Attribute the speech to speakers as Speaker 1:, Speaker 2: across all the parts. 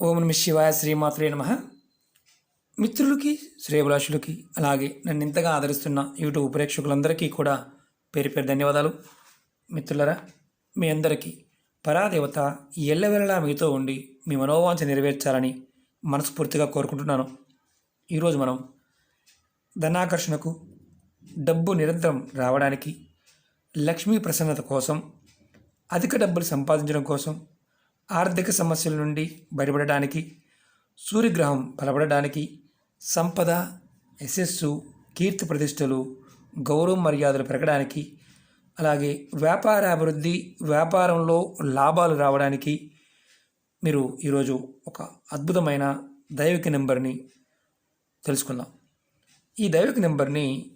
Speaker 1: ఓం నమ శివాయ శ్రీమాత్రే నమ. మిత్రులకి శ్రేయభిలాషులకి అలాగే నన్ను ఇంతగా ఆదరిస్తున్న యూట్యూబ్ ప్రేక్షకులందరికీ కూడా పేరు పేరు ధన్యవాదాలు. మిత్రులరా మీ అందరికీ పరాదేవత ఎల్లవెల్లలా మీతో ఉండి మీ మనోవాంఛ నెరవేర్చాలని మనస్ఫూర్తిగా కోరుకుంటున్నాను. ఈరోజు మనం ధనాకర్షణకు డబ్బు నిరంతరం రావడానికి లక్ష్మీ ప్రసన్నత కోసం అధిక డబ్బులు సంపాదించడం కోసం ఆర్థిక సమస్యల నుండి బయటపడడానికి సూర్యగ్రహం బలపడడానికి సంపద యశస్సు కీర్తి ప్రతిష్టలు గౌరవ మర్యాదలు పెరగడానికి అలాగే వ్యాపార అభివృద్ధి వ్యాపారంలో లాభాలు రావడానికి మీరు ఈరోజు ఒక అద్భుతమైన దైవిక నెంబర్ని తెలుసుకుందాం. ఈ దైవిక నెంబర్ని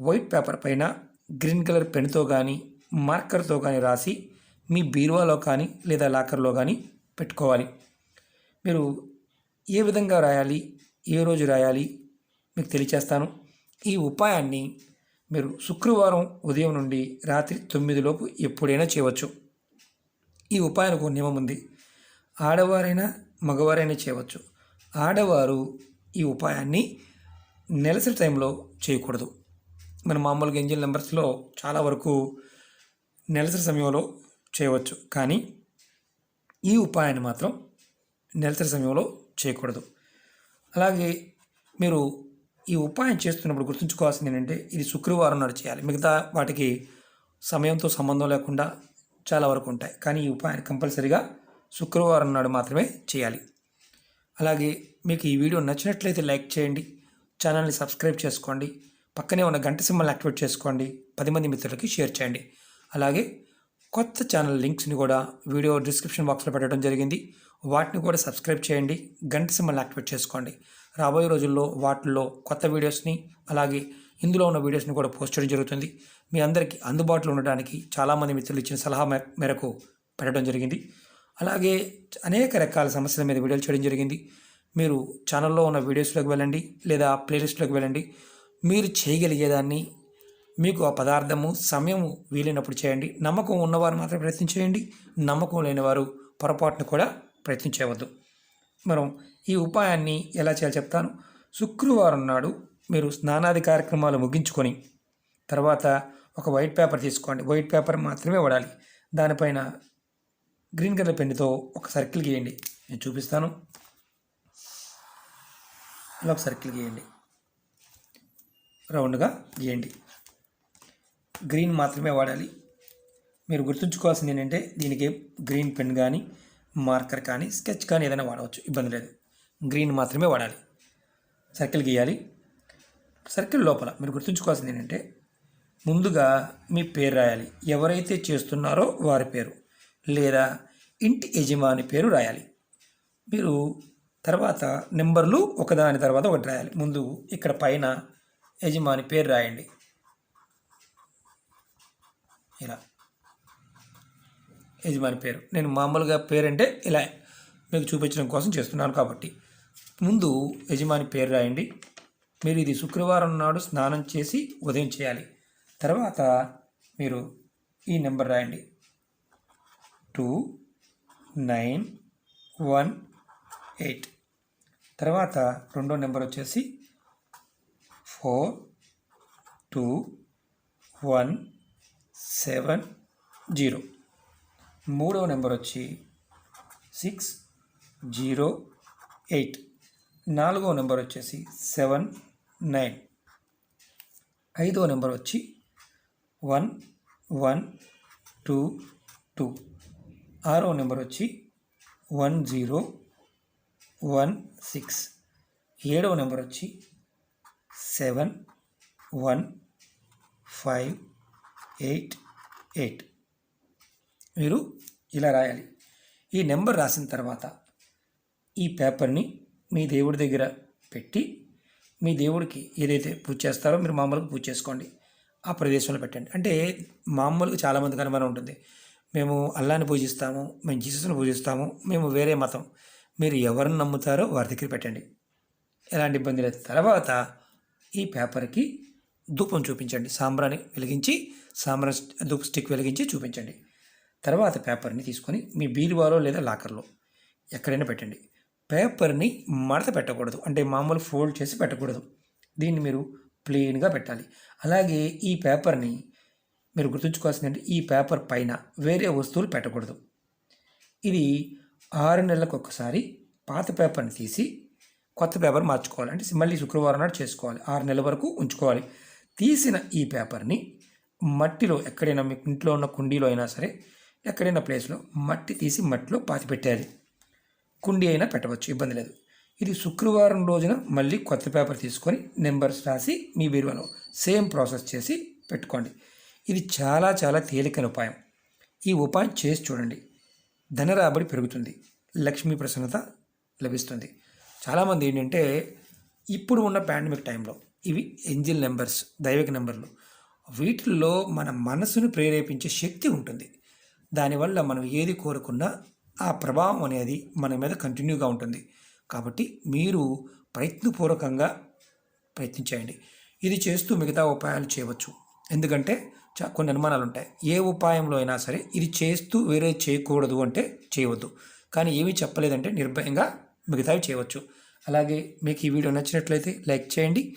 Speaker 1: వైట్ పేపర్ పైన గ్రీన్ కలర్ పెన్తో కానీ మార్కర్తో కానీ రాసి మీ బీరువాలో కానీ లేదా లాకర్లో కానీ పెట్టుకోవాలి. మీరు ఏ విధంగా రాయాలి ఏ రోజు రాయాలి మీకు తెలియచేస్తాను. ఈ ఉపాయాన్ని మీరు శుక్రవారం ఉదయం నుండి రాత్రి తొమ్మిదిలోపు ఎప్పుడైనా చేయవచ్చు. ఈ ఉపాయానికి ఒక నియమం ఉంది. ఆడవారైనా మగవారైనా చేయవచ్చు. ఆడవారు ఈ ఉపాయాన్ని నెలసరి టైంలో చేయకూడదు. మన మామూలుగా ఇంజిన్ నెంబర్స్లో చాలా వరకు నెలసరి సమయంలో చేయవచ్చు. కానీ ఈ ఉపాయాన్ని మాత్రం నెలసరి సమయంలో చేయకూడదు. అలాగే మీరు ఈ ఉపాయం చేస్తున్నప్పుడు గుర్తుంచుకోవాల్సింది ఏంటంటే ఇది శుక్రవారం నాడు చేయాలి. మిగతా వాటికి సమయంతో సంబంధం లేకుండా చాలా వరకు ఉంటాయి. కానీ ఈ ఉపాయాన్ని కంపల్సరిగా శుక్రవారం నాడు మాత్రమే చేయాలి. అలాగే మీకు ఈ వీడియో నచ్చినట్లయితే లైక్ చేయండి. ఛానల్ని సబ్స్క్రైబ్ చేసుకోండి. పక్కనే ఉన్న గంట సింబల్ని యాక్టివేట్ చేసుకోండి. పది మంది మిత్రులకి షేర్ చేయండి. అలాగే కొత్త ఛానల్ లింక్స్ని కూడా వీడియో డిస్క్రిప్షన్ బాక్స్లో పెట్టడం జరిగింది. వాటిని కూడా సబ్స్క్రైబ్ చేయండి. గంట సింబల్ యాక్టివేట్ చేసుకోండి. రాబోయే రోజుల్లో వాటిల్లో కొత్త వీడియోస్ని అలాగే ఇందులో ఉన్న వీడియోస్ని కూడా పోస్ట్ చేయడం జరుగుతుంది. మీ అందరికీ అందుబాటులో ఉండడానికి చాలామంది మిత్రులు ఇచ్చిన సలహా మేరకు పెట్టడం జరిగింది. అలాగే అనేక రకాల సమస్యల మీద వీడియోలు చేయడం జరిగింది. మీరు ఛానల్లో ఉన్న వీడియోస్లోకి వెళ్ళండి లేదా ప్లేలిస్ట్లోకి వెళ్ళండి. మీరు చేయగలిగేదాన్ని మీకు ఆ పదార్థము సమయము వీలైనప్పుడు చేయండి. నమ్మకం ఉన్నవారు మాత్రం ప్రయత్నం చేయండి. నమ్మకం లేనివారు పొరపాటును కూడా ప్రయత్నం చేయవద్దు. మనం ఈ ఉపాయాన్ని ఎలా చేయాలో చెప్తాను. శుక్రవారం నాడు మీరు స్నానాది కార్యక్రమాలు ముగించుకొని తర్వాత ఒక వైట్ పేపర్ తీసుకోండి. వైట్ పేపర్ మాత్రమే వాడాలి. దానిపైన గ్రీన్ కలర్ పెన్నుతో ఒక సర్కిల్ గీయండి. నేను చూపిస్తాను. ఇలా ఒక సర్కిల్ గీయండి. రౌండ్గా గీయండి. గ్రీన్ మాత్రమే వాడాలి. మీరు గుర్తుంచుకోవాల్సింది ఏంటంటే దీనికి గ్రీన్ పెన్ కానీ మార్కర్ కానీ స్కెచ్ కానీ ఏదైనా వాడవచ్చు. ఇబ్బంది లేదు. గ్రీన్ మాత్రమే వాడాలి. సర్కిల్ గీయాలి. సర్కిల్ లోపల మీరు గుర్తుంచుకోవాల్సింది ఏంటంటే ముందుగా మీ పేరు రాయాలి. ఎవరైతే చేస్తున్నారో వారి పేరు లేదా ఇంటి యజమాని పేరు రాయాలి. మీరు తర్వాత నెంబర్లు ఒకదాని తర్వాత ఒకటి రాయాలి. ముందు ఇక్కడ పైన యజమాని పేరు రాయండి. ఇలా. యజమాని పేరు. నేను మామూలుగా పేరు అంటే ఇలా మీకు చూపించడం కోసం చేస్తున్నాను కాబట్టి. ముందు యజమాని పేరు రాయండి. మీరు ఇది శుక్రవారం నాడు స్నానం చేసి ఉదయం చేయాలి. తర్వాత మీరు ఈ నెంబర్ రాయండి. Two nine one eight. తర్వాత రెండో నెంబర్ వచ్చేసి four two one seven zero. మూడవ నెంబర్ వచ్చి సిక్స్ జీరో ఎయిట్. నాలుగవ నెంబర్ వచ్చేసి సెవెన్ నైన్. ఐదవ నెంబర్ వచ్చి వన్ వన్ టూ టూ. ఆరో నెంబర్ వచ్చి వన్ జీరో వన్ సిక్స్. ఏడవ నెంబర్ వచ్చి seven one five eight eight. మీరు ఇలా రాయాలి. ఈ నెంబర్ రాసిన తర్వాత ఈ పేపర్ని మీ దేవుడి దగ్గర పెట్టి మీ దేవుడికి ఏదైతే పూజ చేస్తారో మీరు మామూలుగా పూజ చేసుకోండి. ఆ ప్రదేశంలో పెట్టండి. అంటే మామూలుగా చాలామంది కనుమన ఉంటుంది. మేము అల్లాని పూజిస్తాము మేము జీసస్ని పూజిస్తాము మేము వేరే మతం. మీరు ఎవరిని నమ్ముతారో వారి దగ్గర పెట్టండి. ఎలాంటి ఇబ్బంది లేదు. తర్వాత ఈ పేపర్కి ధూపం చూపించండి. సాంబ్రాన్ని వెలిగించి సాంబ్రా ధూప్ స్టిక్ వెలిగించి చూపించండి. తర్వాత పేపర్ని తీసుకొని మీ బీరువాలో లేదా లాకర్లో ఎక్కడైనా పెట్టండి. పేపర్ని మడత పెట్టకూడదు. అంటే మామూలు ఫోల్డ్ చేసి పెట్టకూడదు. దీన్ని మీరు ప్లెయిన్గా పెట్టాలి. అలాగే ఈ పేపర్ని మీరు గుర్తుంచుకోవాల్సింది అంటే ఈ పేపర్ పైన వేరే వస్తువులు పెట్టకూడదు. ఇది ఆరు నెలలకు ఒకసారి పాత పేపర్ని తీసి కొత్త పేపర్ మార్చుకోవాలి. అంటే మళ్ళీ శుక్రవారం నాడు చేసుకోవాలి. ఆరు నెలల వరకు ఉంచుకోవాలి. తీసిన ఈ పేపర్ని మట్టిలో ఎక్కడైనా మీకు ఇంట్లో ఉన్న కుండీలో అయినా సరే ఎక్కడైనా ప్లేస్లో మట్టి తీసి మట్టిలో పాతి పెట్టేయాలి కుండీ అయినా పెట్టవచ్చు ఇబ్బంది లేదు. ఇది శుక్రవారం రోజున మళ్ళీ కొత్త పేపర్ తీసుకొని నెంబర్స్ రాసి మీ బీరువాలో సేమ్ ప్రాసెస్ చేసి పెట్టుకోండి. ఇది చాలా చాలా తేలికైన ఉపాయం. ఈ ఉపాయం చేసి చూడండి. ధన రాబడి పెరుగుతుంది. లక్ష్మీ ప్రసన్నత లభిస్తుంది. చాలామంది ఏంటంటే ఇప్పుడు ఉన్న పాండమిక్ టైంలో ఇవి ఎంజిల్ నెంబర్స్ దైవిక నెంబర్లు. వీటిల్లో మన మనసును ప్రేరేపించే శక్తి ఉంటుంది. దానివల్ల మనం ఏది కోరుకున్నా ఆ ప్రభావం అనేది మన మీద కంటిన్యూగా ఉంటుంది. కాబట్టి మీరు ప్రయత్నపూర్వకంగా ప్రయత్నించేయండి. ఇది చేస్తూ మిగతా ఉపాయాలు చేయవచ్చు. ఎందుకంటే చా- కొన్ని అనుమానాలు ఉంటాయి. ఏ ఉపాయంలో అయినా సరే ఇది చేస్తూ వేరే చేయకూడదు అంటే చేయవద్దు. కానీ ఏమీ చెప్పలేదంటే నిర్భయంగా మిగతావి చేయవచ్చు. అలాగే మీకు ఈ వీడియో నచ్చినట్లయితే లైక్ చేయండి.